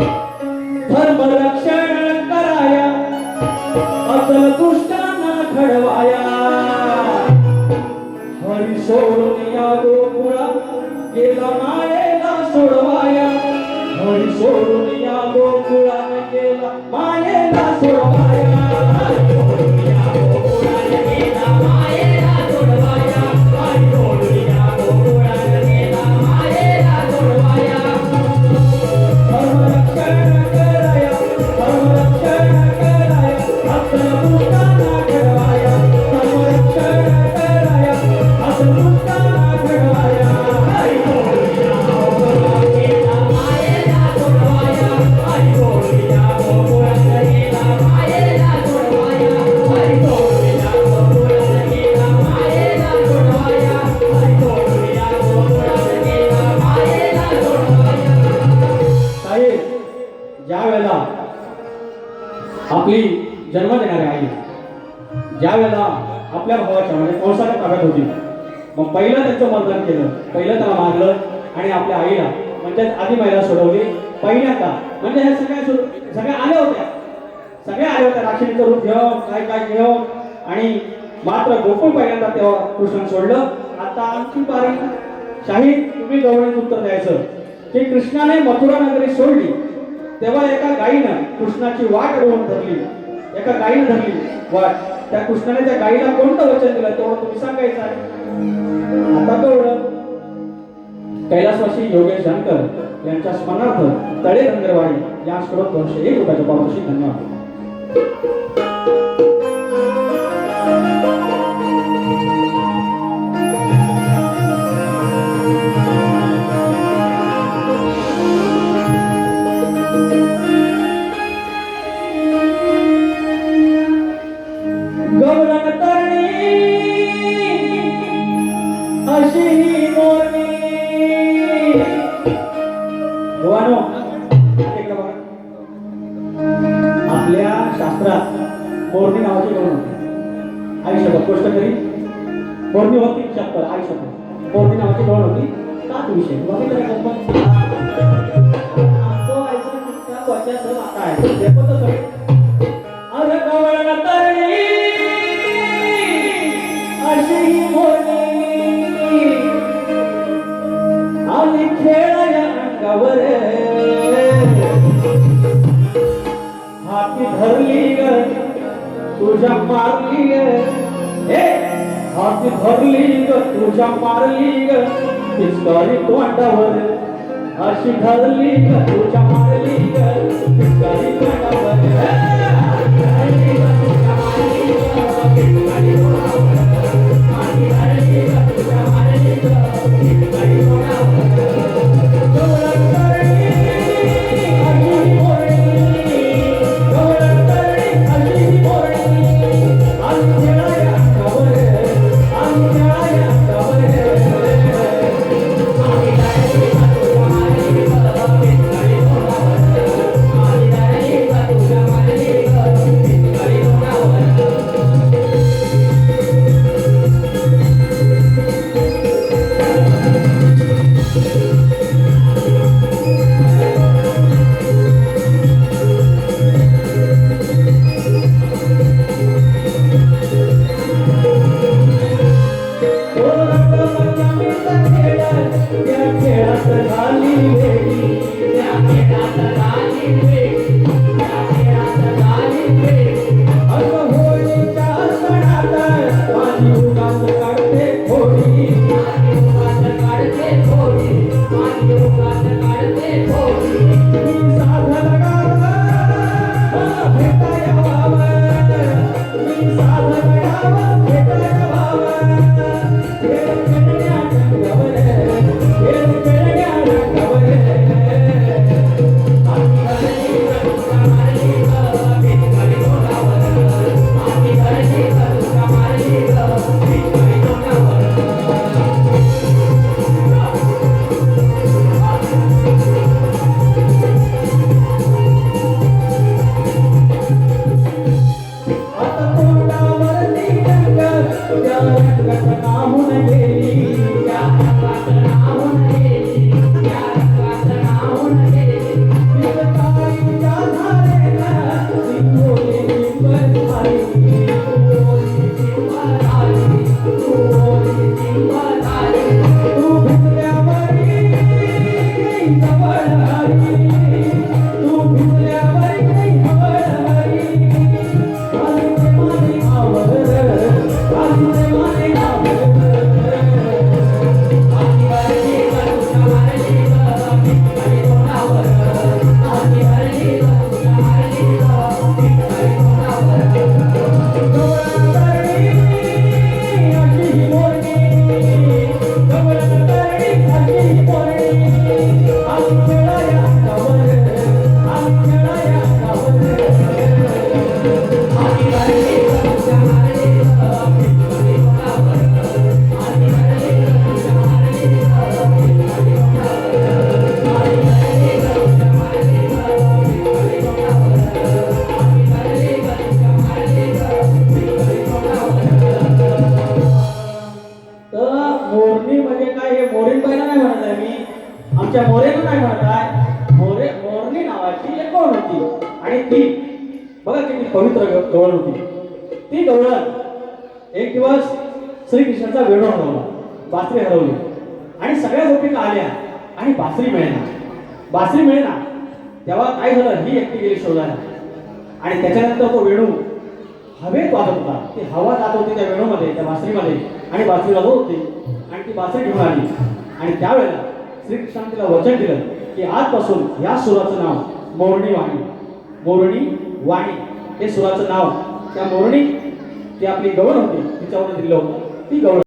धर्म रक्षण कराया असल दुष्टांना घडवाया. हरी सोडून या गोकुळा गेला मायेला सोडवाया. हरी सोडून ज्या वेळेला आपल्या भावाच्या म्हणजे कोळसाच्या ताब्यात होती मग पहिलं त्यांचं मर्दन केलं. पहिलं त्याला मारलं आणि आपल्या आईला म्हणजे आधी महिला सोडवली. पहिल्यांदा म्हणजे ह्या सगळ्या सगळ्या आल्या होत्या. सगळ्या आल्या होत्या. राक्षणीचं रूप घेऊन काय काय घेऊन आणि मात्र गोकुळ पहिल्यांदा तेव्हा कृष्ण सोडलं. आता आणखी पारी शाहीर तुम्ही गवळीत उत्तर द्यायचं. की कृष्णाने मथुरा नगरी सोडली. तेव्हा एका गायीनं कृष्णाची वाट रोवून धरली. एका गायीनं धरली. वाट त्या कृष्णाने त्या गायीला कोणतं वचन दिलं? तेवढं तुम्ही सांगायचं आहे. आता कळलं. कैलासवासी योगेश जानकर यांच्या स्मरणार्थ तळे धनगरवाडी या श्लोक दोनशे एक रुपयाच्या पारितोषिक धन्यवाद. अशी मोरणी भवानो आपल्या शास्त्रात मोरणी नावाची गौण होती आई शब्द गोष्ट करी मोरणी होती शब्द आई शब्द मोरणी नावाची गौण होती सात विषय बघितलं गंमत? आहे. आहे. अरे गवळण तरणी या हाती धरली ग तुझ्या मारली ग. हाती धरली ग तुझ्या मारली ग. पिचकारी तोंडावर अशी धरली ग तुझ्या मारली ग. ती बघा किती पवित्र गवळ होती. ती गवळ एक दिवस श्रीकृष्णाचा वेणू हरवला बासरी हरवली. आणि सगळ्या गोपिका आल्या आणि बासरी मिळेना. बासरी मिळेना. तेव्हा काय झालं? ही एकटी गेली शोधायला. आणि त्याच्यानंतर तो वेणू हवेत वाजत होता. ती हवा जात होती त्या वेणूमध्ये त्या बासरीमध्ये. आणि बासरी वाजवत होती. आणि ती बासरी घेऊन आली. आणि त्यावेळेला श्रीकृष्णाने तिला वचन दिलं की आजपासून या सुराचं नाव मोरणी वाणी मोरणी वाणी. हे सुराचं नाव. त्या मोरणी ती आपली गवळ होती. तिच्यावर दिलं होतं. ती गवळ